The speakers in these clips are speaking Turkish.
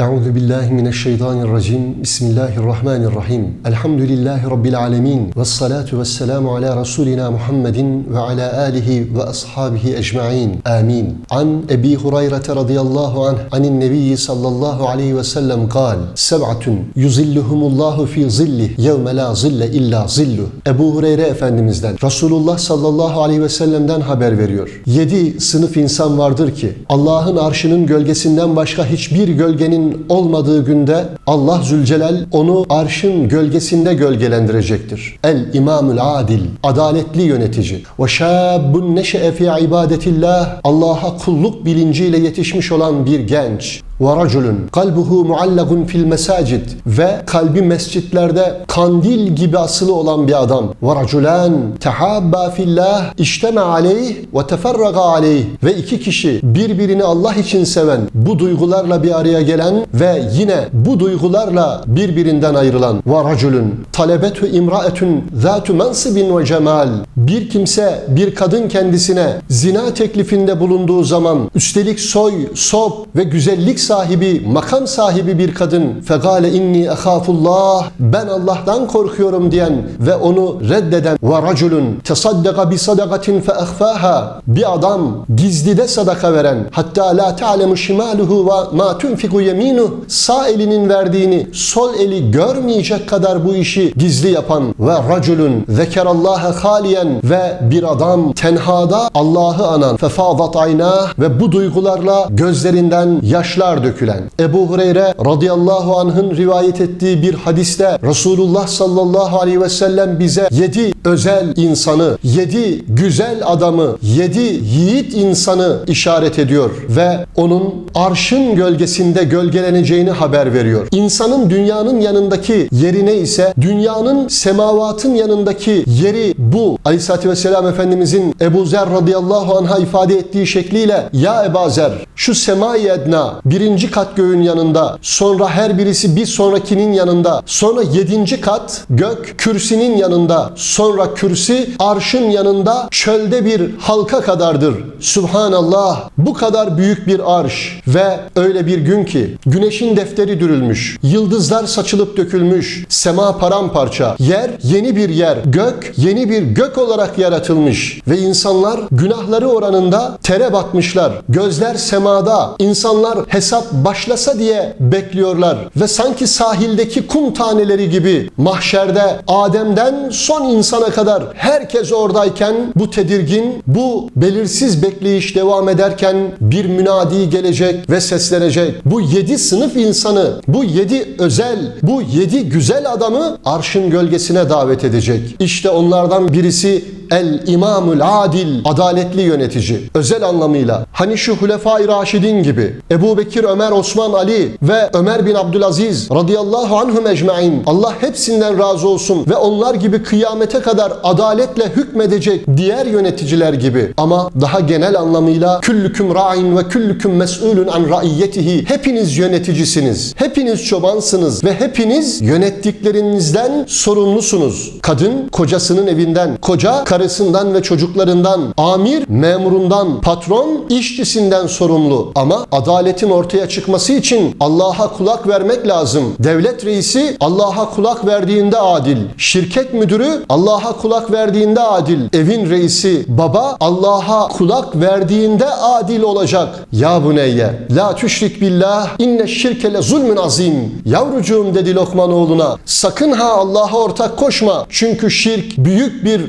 Euzu billahi mineşşeytanirracim. Bismillahirrahmanirrahim. Elhamdülillahi rabbil alamin. Ves salatu vesselamu ala rasulina Muhammedin ve ala alihi ve ashabihi ecmaîn. Amin. An Ebi Hureyre radıyallahu anh anin nebiyyi sallallahu aleyhi ve sellem kal. Seb'atun yuzilluhumullahu fi zilli yevme la zille illa zillu. Ebu Hureyre Efendimiz'den Resulullah sallallahu aleyhi ve sellem'den haber veriyor. Yedi sınıf insan vardır ki Allah'ın arşının gölgesinden başka hiçbir gölgenin olmadığı günde Allah Zülcelal onu arşın gölgesinde gölgelendirecektir. El İmamül Adil, adaletli yönetici. Ve şâbbun neşe'e fi ibadetillah, Allah'a kulluk bilinciyle yetişmiş olan bir genç ve raculun kalbuhu muallagun fil mesacid ve kalbi mescitlerde kandil gibi asılı olan bir adam. Ve raculan tehabba fillah işteme aleyh ve teferraga aleyh. Ve iki kişi birbirini Allah için seven bu duygularla bir araya gelen ve yine bu duygularla birbirinden ayrılan. Ve raculun talebetü imraetun zatu mansibin ve cemal. Bir kimse bir kadın kendisine zina teklifinde bulunduğu zaman üstelik soy, sop ve güzellik sahibi, makam sahibi bir kadın fegale inni ehafullah ben Allah'tan korkuyorum diyen ve onu reddeden ve raculun tesaddaka bi sadakatin fe bir adam gizlide sadaka veren hatta la ta'lemu şimaluhu ve ma tunfiku yeminu sağ elinin verdiğini sol eli görmeyecek kadar bu işi gizli yapan ve raculun zekerallaha haliyen ve bir adam tenhada Allah'ı anan fefadat ayna ve bu duygularla gözlerinden yaşlar dökülen. Ebu Hureyre radıyallahu anh'ın rivayet ettiği bir hadiste Resulullah sallallahu aleyhi ve sellem bize yedi özel insanı, yedi güzel adamı, yedi yiğit insanı işaret ediyor ve onun arşın gölgesinde gölgeleneceğini haber veriyor. İnsanın dünyanın yanındaki yerine ise dünyanın semavatın yanındaki yeri bu. Aleyhisselatü Vesselam Efendimizin Ebu Zer radıyallahu anh'a ifade ettiği şekliyle Ya Ebu Zer şu semai edna birinci kat göğün yanında sonra her birisi bir sonrakinin yanında sonra yedinci kat gök kürsinin yanında sonra kürsi arşın yanında çölde bir halka kadardır. Subhanallah bu kadar büyük bir arş ve öyle bir gün ki güneşin defteri dürülmüş, yıldızlar saçılıp dökülmüş, sema paramparça, yer yeni bir yer, gök yeni bir gök olarak yaratılmış ve insanlar günahları oranında tere batmışlar. Gözler semada, insanlar hesap başlasa diye bekliyorlar ve sanki sahildeki kum taneleri gibi mahşerde Adem'den son insana kadar herkes oradayken bu tedirgin, bu belirsiz bekleyiş devam ederken bir münadi gelecek ve seslenecek. Bu yedi sınıf insanı, bu yedi özel, bu yedi güzel adamı arşın gölgesine davet edecek. İşte onlardan birisi El İmamul Adil, adaletli yönetici. Özel anlamıyla hani şu Hulefai Raşidin gibi Ebu Bekir, Ömer, Osman, Ali ve Ömer bin Abdülaziz radıyallahu anhum ecmain. Allah hepsinden razı olsun ve onlar gibi kıyamete kadar adaletle hükmedecek diğer yöneticiler gibi. Ama daha genel anlamıyla küllüküm ra'in ve küllüküm mes'ulun an ra'iyyetihi. Hepiniz yöneticisiniz. Hepiniz çobansınız ve hepiniz yönettiklerinizden sorumlusunuz. Kadın kocasının evinden, koca karısından ve çocuklarından, amir memurundan, patron işçisinden sorumlu. Ama adaletin ortaya çıkması için Allah'a kulak vermek lazım. Devlet reisi Allah'a kulak verdiğinde adil. Şirket müdürü Allah'a kulak verdiğinde adil. Evin reisi baba Allah'a kulak verdiğinde adil olacak. Ya buneyye la tüşrik billah inne şirke le zulmün azim. Yavrucuğum dedi Lokman oğluna sakın ha Allah'a ortak koşma. Çünkü şirk büyük bir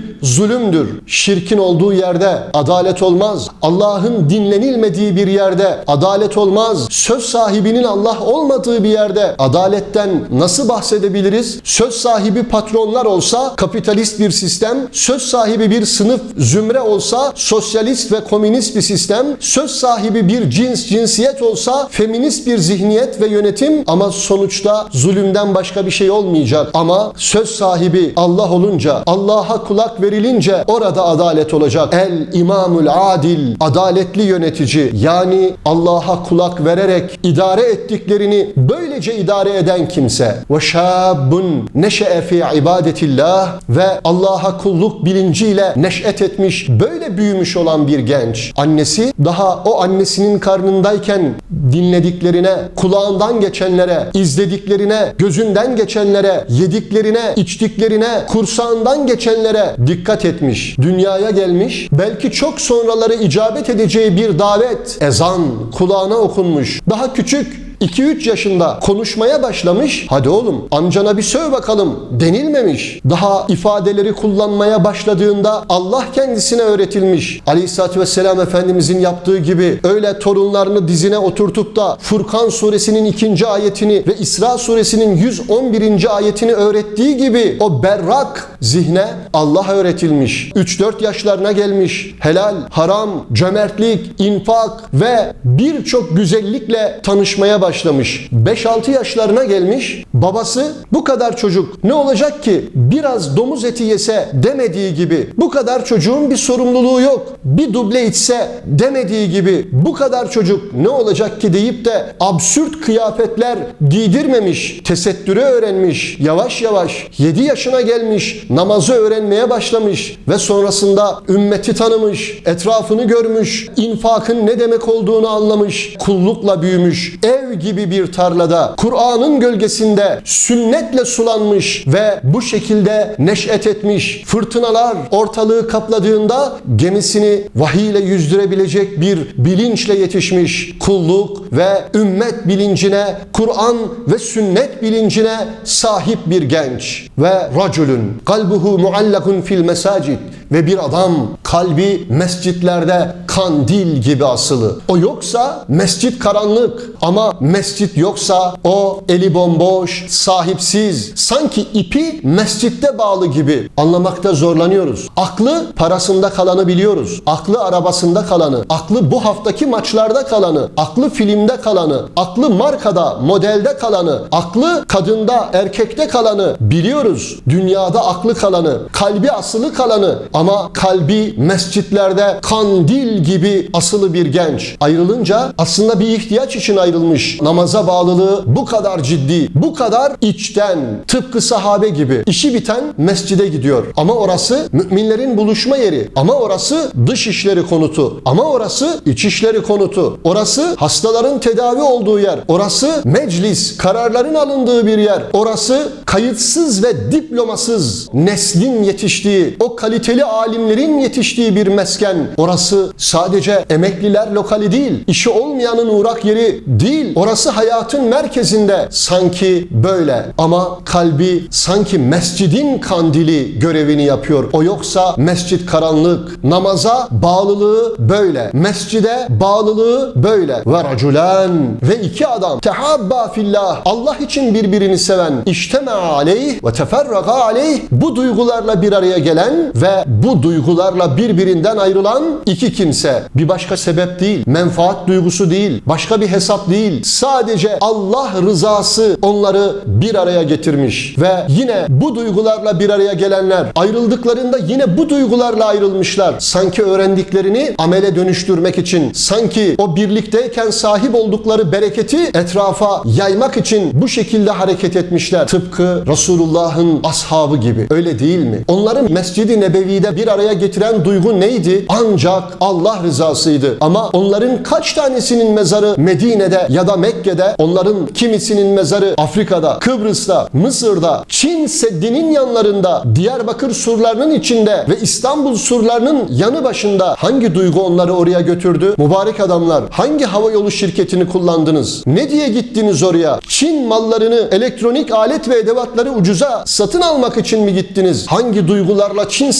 zulümdür. Şirkin olduğu yerde adalet olmaz. Allah'ın dinlenilmediği bir yerde adalet olmaz. Söz sahibinin Allah olmadığı bir yerde adaletten nasıl bahsedebiliriz? Söz sahibi patronlar olsa kapitalist bir sistem, söz sahibi bir sınıf zümre olsa sosyalist ve komünist bir sistem, söz sahibi bir cins cinsiyet olsa feminist bir zihniyet ve yönetim ama sonuçta zulümden başka bir şey olmayacak. Ama söz sahibi Allah olunca, Allah'a kulak verilince İşte orada adalet olacak. El imamul adil, adaletli yönetici. Yani Allah'a kulak vererek idare ettiklerini böylece idare eden kimse. Ve şabun neşe'e fi ibadetillah ve Allah'a kulluk bilinciyle neş'et etmiş, böyle büyümüş olan bir genç. Annesi daha o annesinin karnındayken dinlediklerine, kulağından geçenlere, izlediklerine, gözünden geçenlere, yediklerine, içtiklerine, kursağından geçenlere dikkat etmiş. Dünyaya gelmiş, belki çok sonraları icabet edeceği bir davet, ezan kulağına okunmuş. Daha küçük 2-3 yaşında konuşmaya başlamış. Hadi oğlum amcana bir söv bakalım denilmemiş. Daha ifadeleri kullanmaya başladığında Allah kendisine öğretilmiş. Aleyhisselatü Vesselam Efendimizin yaptığı gibi öyle torunlarını dizine oturtup da Furkan suresinin ikinci ayetini ve İsra suresinin 111. ayetini öğrettiği gibi o berrak zihne Allah öğretilmiş. 3-4 yaşlarına gelmiş. Helal, haram, cömertlik, infak ve birçok güzellikle tanışmaya başlamış. 5-6 yaşlarına gelmiş. Babası bu kadar çocuk ne olacak ki biraz domuz eti yese demediği gibi bu kadar çocuğun bir sorumluluğu yok. Bir duble içse demediği gibi bu kadar çocuk ne olacak ki deyip de absürt kıyafetler giydirmemiş. Tesettürü öğrenmiş. Yavaş yavaş 7 yaşına gelmiş. Namazı öğrenmeye başlamış ve sonrasında ümmeti tanımış, etrafını görmüş, infakın ne demek olduğunu anlamış, kullukla büyümüş. Ev gibi bir tarlada, Kur'an'ın gölgesinde sünnetle sulanmış ve bu şekilde neş'et etmiş. Fırtınalar ortalığı kapladığında gemisini vahiy ile yüzdürebilecek bir bilinçle yetişmiş. Kulluk ve ümmet bilincine, Kur'an ve sünnet bilincine sahip bir genç ve raculun kalbuhu muallakun fil mesacid ve bir adam kalbi mescitlerde kandil gibi asılı. O yoksa mescit karanlık ama mescit yoksa o eli bomboş, sahipsiz, sanki ipi mescitte bağlı gibi anlamakta zorlanıyoruz. Aklı parasında kalanı biliyoruz. Aklı arabasında kalanı, aklı bu haftaki maçlarda kalanı, aklı filmde kalanı, aklı markada, modelde kalanı, aklı kadında, erkekte kalanı biliyoruz. Dünyada aklı kalanı, kalbi asılı kalanı ama kalbi mescitlerde kandil gibi asılı bir genç. Ayrılınca aslında bir ihtiyaç için ayrılmış. Namaza bağlılığı bu kadar ciddi, bu kadar içten, tıpkı sahabe gibi. İşi biten mescide gidiyor. Ama orası müminlerin buluşma yeri. Ama orası dış işleri konutu. Ama orası iç işleri konutu. Orası hastaların tedavi olduğu yer. Orası meclis, kararların alındığı bir yer. Orası kayıtsız ve diplomasız neslin yetiştiği, o kaliteli alimlerin yetiştiği bir mesken. Orası sadece emekliler lokali değil, işi olmayanın uğrak yeri değil. Orası hayatın merkezinde sanki böyle ama kalbi sanki mescidin kandili görevini yapıyor. O yoksa mescit karanlık. Namaza bağlılığı böyle. Mescide bağlılığı böyle. Ve raculan ve iki adam tehabba fillah Allah için birbirini seven işteme aleyh ve teferraga aleyh bu duygularla bir araya gelen ve bu duygularla birbirinden ayrılan iki kimse. Bir başka sebep değil. Menfaat duygusu değil. Başka bir hesap değil. Sadece Allah rızası onları bir araya getirmiş. Ve yine bu duygularla bir araya gelenler ayrıldıklarında yine bu duygularla ayrılmışlar. Sanki öğrendiklerini amele dönüştürmek için, sanki o birlikteyken sahip oldukları bereketi etrafa yaymak için bu şekilde hareket etmişler. Tıpkı Resulullah'ın ashabı gibi. Öyle değil mi? Onların Mescid-i Nebevi'de bir araya getiren duygu neydi? Ancak Allah rızasıydı. Ama onların kaç tanesinin mezarı Medine'de ya da Mekke'de, onların kimisinin mezarı Afrika'da, Kıbrıs'ta, Mısır'da, Çin Seddi'nin yanlarında, Diyarbakır surlarının içinde ve İstanbul surlarının yanı başında hangi duygu onları oraya götürdü? Mübarek adamlar, hangi hava yolu şirketini kullandınız? Ne diye gittiniz oraya? Çin mallarını, elektronik alet ve edevatları ucuza satın almak için mi gittiniz? Hangi duygularla Çin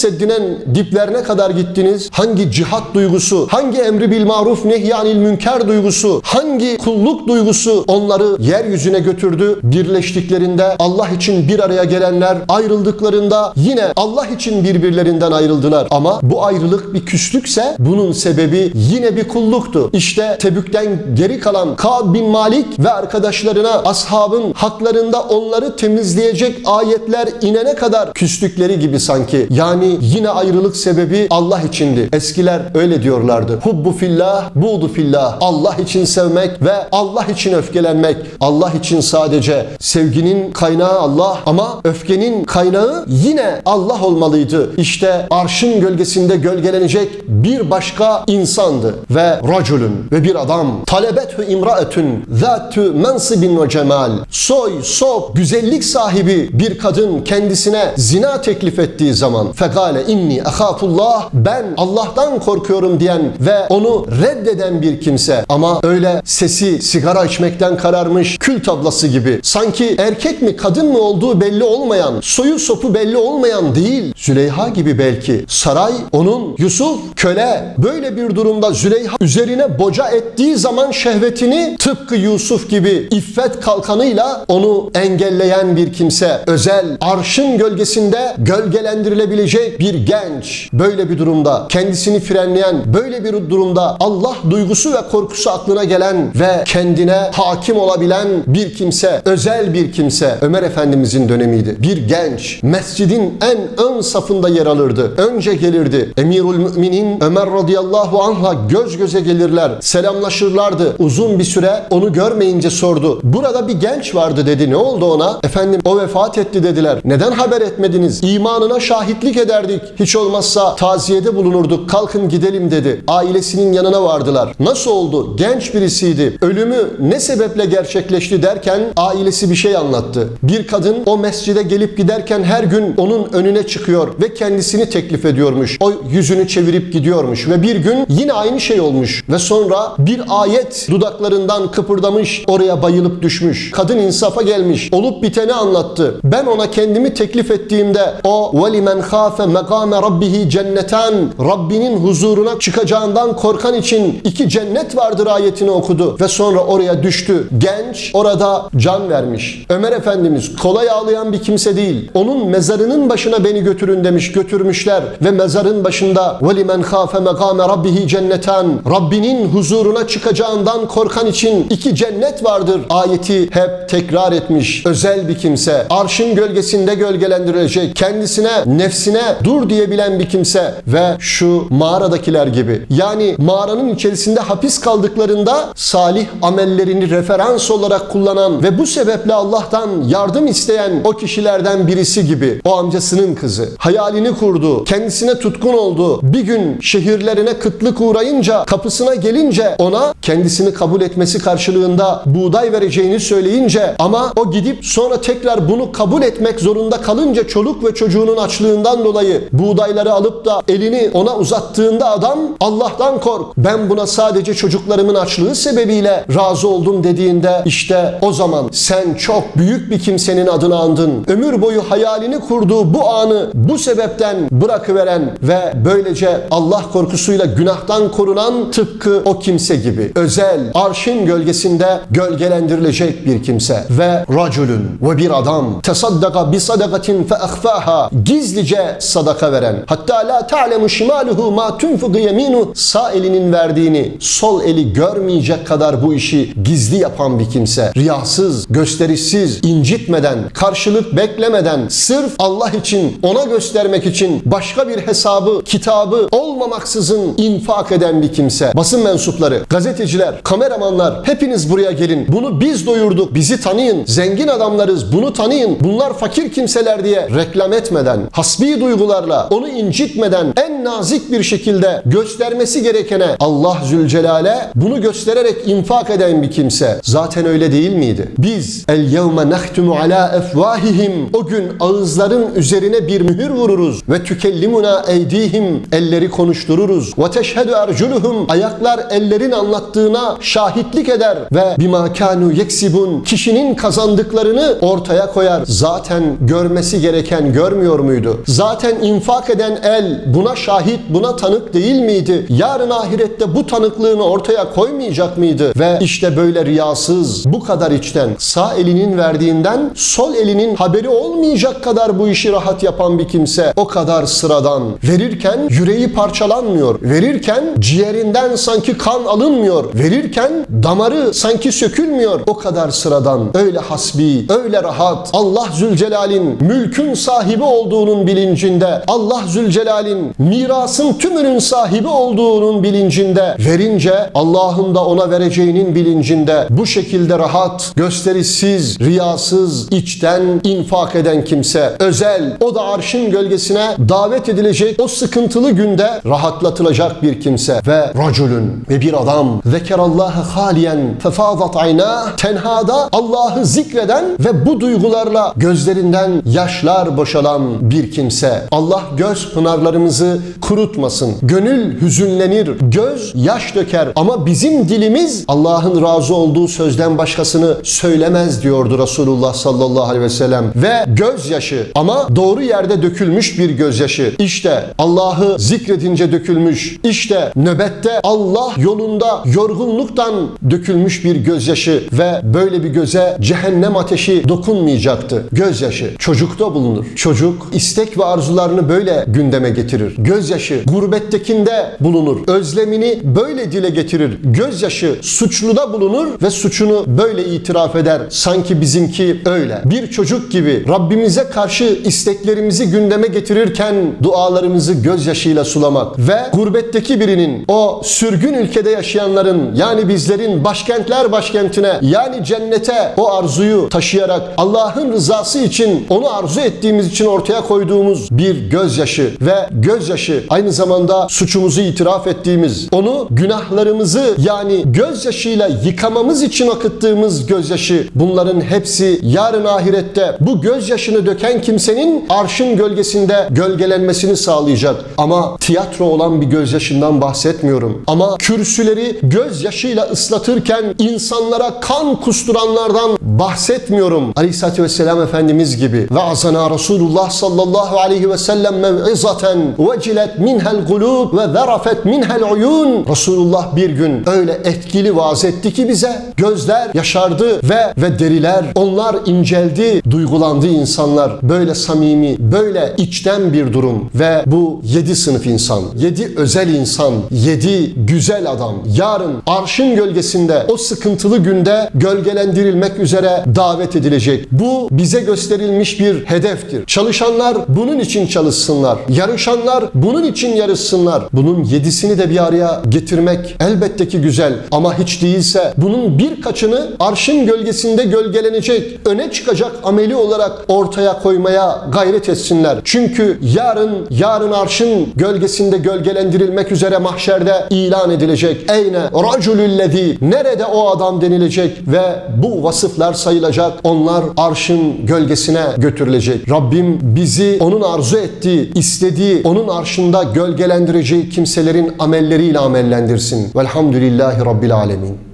Seddi'nin diplerine kadar gittiniz? Hangi cihat duygusu, hangi emri bil maruf nehyanil münker duygusu, hangi kulluk duygusu onları yeryüzüne götürdü? Birleştiklerinde Allah için bir araya gelenler ayrıldıklarında yine Allah için birbirlerinden ayrıldılar. Ama bu ayrılık bir küslükse bunun sebebi yine bir kulluktu. İşte Tebük'ten geri kalan Ka'b bin Malik ve arkadaşlarına ashabın haklarında onları temizleyecek ayetler inene kadar küstükleri gibi sanki. Yani yine Yine ayrılık sebebi Allah içindi. Eskiler öyle diyorlardı. Hubbu fillah, buğdu fillah. Allah için sevmek ve Allah için öfkelenmek. Allah için sadece sevginin kaynağı Allah ama öfkenin kaynağı yine Allah olmalıydı. İşte arşın gölgesinde gölgelenecek bir başka insandı ve raculun ve bir adam talebethu imraetun zatu mensibin ve cemal soy sop güzellik sahibi bir kadın kendisine zina teklif ettiği zaman fekale inni ahafullah ben Allah'tan korkuyorum diyen ve onu reddeden bir kimse. Ama öyle sesi sigara içmekten kararmış kül tablası gibi. Sanki erkek mi kadın mı olduğu belli olmayan soyu sopu belli olmayan değil. Züleyha gibi belki. Saray onun Yusuf köle. Böyle bir durumda Züleyha üzerine boca ettiği zaman şehvetini tıpkı Yusuf gibi iffet kalkanıyla onu engelleyen bir kimse. Özel arşın gölgesinde gölgelendirilebilecek bir genç böyle bir durumda kendisini frenleyen böyle bir durumda Allah duygusu ve korkusu aklına gelen ve kendine hakim olabilen bir kimse özel bir kimse Ömer Efendimizin dönemiydi. Bir genç mescidin en ön safında yer alırdı. Önce gelirdi. Emirül Müminin Ömer radıyallahu anh'la göz göze gelirler selamlaşırlardı. Uzun bir süre onu görmeyince sordu. Burada bir genç vardı dedi. Ne oldu ona? Efendim o vefat etti dediler. Neden haber etmediniz? İmanına şahitlik ederdik hiç olmazsa taziyede bulunurduk kalkın gidelim dedi ailesinin yanına vardılar nasıl oldu genç birisiydi ölümü ne sebeple gerçekleşti derken ailesi bir şey anlattı bir kadın o mescide gelip giderken her gün onun önüne çıkıyor ve kendisini teklif ediyormuş o yüzünü çevirip gidiyormuş ve bir gün yine aynı şey olmuş ve sonra bir ayet dudaklarından kıpırdamış oraya bayılıp düşmüş kadın insafa gelmiş olup biteni anlattı ben ona kendimi teklif ettiğimde o وَلِمَنْ خَافَ مَقَامَ Amame rabbihi cenneten Rabbinin huzuruna çıkacağından korkan için iki cennet vardır ayetini okudu ve sonra oraya düştü. Genç orada can vermiş. Ömer Efendimiz kolay ağlayan bir kimse değil. Onun mezarının başına beni götürün demiş götürmüşler ve mezarın başında velimen khafe megame rabbihi cenneten Rabbinin huzuruna çıkacağından korkan için iki cennet vardır ayeti hep tekrar etmiş. Özel bir kimse arşın gölgesinde gölgelendirilecek. Kendisine nefsine dur diyebilen bir kimse ve şu mağaradakiler gibi. Yani mağaranın içerisinde hapis kaldıklarında salih amellerini referans olarak kullanan ve bu sebeple Allah'tan yardım isteyen o kişilerden birisi gibi. O amcasının kızı. Hayalini kurdu. Kendisine tutkun oldu. Bir gün şehirlerine kıtlık uğrayınca kapısına gelince ona kendisini kabul etmesi karşılığında buğday vereceğini söyleyince ama o gidip sonra tekrar bunu kabul etmek zorunda kalınca çoluk ve çocuğunun açlığından dolayı buğdayları alıp da elini ona uzattığında adam Allah'tan kork. Ben buna sadece çocuklarımın açlığı sebebiyle razı oldum dediğinde işte o zaman sen çok büyük bir kimsenin adını andın. Ömür boyu hayalini kurduğu bu anı bu sebepten bırakıveren ve böylece Allah korkusuyla günahtan korunan tıpkı o kimse gibi. Özel arşın gölgesinde gölgelendirilecek bir kimse ve raculun ve bir adam tesaddaka bi sadakatin fe ahfaha gizlice sadaka veren hatta la ta'lemu şimaluhu ma tunfiqu yeminu sağ elinin verdiğini sol eli görmeyecek kadar bu işi gizli yapan bir kimse. Riyasız, gösterişsiz, incitmeden, karşılık beklemeden sırf Allah için, ona göstermek için başka bir hesabı, kitabı olmamaksızın infak eden bir kimse. Basın mensupları, gazeteciler, kameramanlar hepiniz buraya gelin. Bunu biz doyurduk. Bizi tanıyın. Zengin adamlarız. Bunu tanıyın. Bunlar fakir kimseler diye reklam etmeden, hasbi duygularla, onu incitmeden en nazik bir şekilde göstermesi gerekene Allah Zülcelal'e bunu göstererek infak eden bir kimse. Zaten öyle değil miydi? Biz el yevme nehtumu ala efvahihim o gün ağızların üzerine bir mühür vururuz ve tükellimuna eydihim elleri konuştururuz ve teşhedü erculuhum ayaklar ellerin anlattığına şahitlik eder ve bima kanu yeksibun kişinin kazandıklarını ortaya koyar. Zaten görmesi gereken görmüyor muydu? Zaten infak eden el buna şahit, buna tanık değil miydi? Yarın ahirette bu tanıklığını ortaya koymayacak mıydı? Ve işte böyle riyasız, bu kadar içten, sağ elinin verdiğinden sol elinin haberi olmayacak kadar bu işi rahat yapan bir kimse, o kadar sıradan. Verirken yüreği parçalanmıyor. Verirken ciğerinden sanki kan alınmıyor. Verirken damarı sanki sökülmüyor. O kadar sıradan, öyle hasbi, öyle rahat. Allah Zülcelal'in mülkün sahibi olduğunun bilincinde Allah Zülcelal'in mirasın tümünün sahibi olduğunun bilincinde verince Allah'ın da ona vereceğinin bilincinde bu şekilde rahat, gösterişsiz, riyasız, içten infak eden kimse özel o da arşın gölgesine davet edilecek o sıkıntılı günde rahatlatılacak bir kimse ve raculun ve bir adam zekerallâhe haliyen fefâzat aynâ tenhada Allah'ı zikreden ve bu duygularla gözlerinden yaşlar boşalan bir kimse. Allah göz pınarlarımızı kurutmasın. Gönül hüzünlenir, göz yaş döker ama bizim dilimiz Allah'ın razı olduğu sözden başkasını söylemez diyordu Resulullah sallallahu aleyhi ve sellem. Ve gözyaşı ama doğru yerde dökülmüş bir gözyaşı. İşte Allah'ı zikredince dökülmüş. İşte nöbette Allah yolunda yorgunluktan dökülmüş bir gözyaşı ve böyle bir göze cehennem ateşi dokunmayacaktı. Gözyaşı çocukta bulunur. Çocuk istek ve arzularını böyle gündeme getirir. Gözyaşı gurbettekinde bulunur. Özlemini böyle dile getirir. Gözyaşı suçluda bulunur ve suçunu böyle itiraf eder. Sanki bizimki öyle. Bir çocuk gibi Rabbimize karşı isteklerimizi gündeme getirirken dualarımızı gözyaşıyla sulamak ve gurbetteki birinin o sürgün ülkede yaşayanların yani bizlerin başkentler başkentine yani cennete o arzuyu taşıyarak Allah'ın rızası için onu arzu ettiğimiz için ortaya koyduğumuz bir gözyaşı ve gözyaşı aynı zamanda suçumuzu itiraf ettiğimiz onu günahlarımızı yani gözyaşıyla yıkamamız için akıttığımız gözyaşı bunların hepsi yarın ahirette bu gözyaşını döken kimsenin arşın gölgesinde gölgelenmesini sağlayacak. Ama tiyatro olan bir gözyaşından bahsetmiyorum. Ama kürsüleri gözyaşıyla ıslatırken insanlara kan kusturanlardan bahsetmiyorum. Aleyhisselatü Vesselam Efendimiz gibi. Ve azana Resulullah sallallahu aleyhi ve sellem mev'izaten vecilet minhel gulub ve zarafet minhel uyun. Resulullah bir gün öyle etkili vaaz etti ki bize gözler yaşardı ve ve deriler onlar inceldi, duygulandı insanlar. Böyle samimi, böyle içten bir durum ve bu yedi sınıf insan, yedi özel insan, yedi güzel adam yarın arşın gölgesinde o sıkıntılı günde gölgelendirilmek üzere davet edilecek. Bu bize gösterilmiş bir hedeftir. Çalışanlar bunun için çalışsınlar. Yarışanlar bunun için yarışsınlar. Bunun yedisini de bir araya getirmek elbette ki güzel ama hiç değilse bunun birkaçını arşın gölgesinde gölgelenecek, öne çıkacak ameli olarak ortaya koymaya gayret etsinler. Çünkü yarın yarın arşın gölgesinde gölgelendirilmek üzere mahşerde ilan edilecek. Eyne raculüllezî nerede o adam denilecek ve bu vasıflar sayılacak. Onlar arşın gölgesine götürülecek. Rabbim bizi onun arzu ettiği, istediği, onun arşında gölgelendireceği kimselerin amelleriyle amellendirsin. Velhamdülillahi Rabbil Alemin.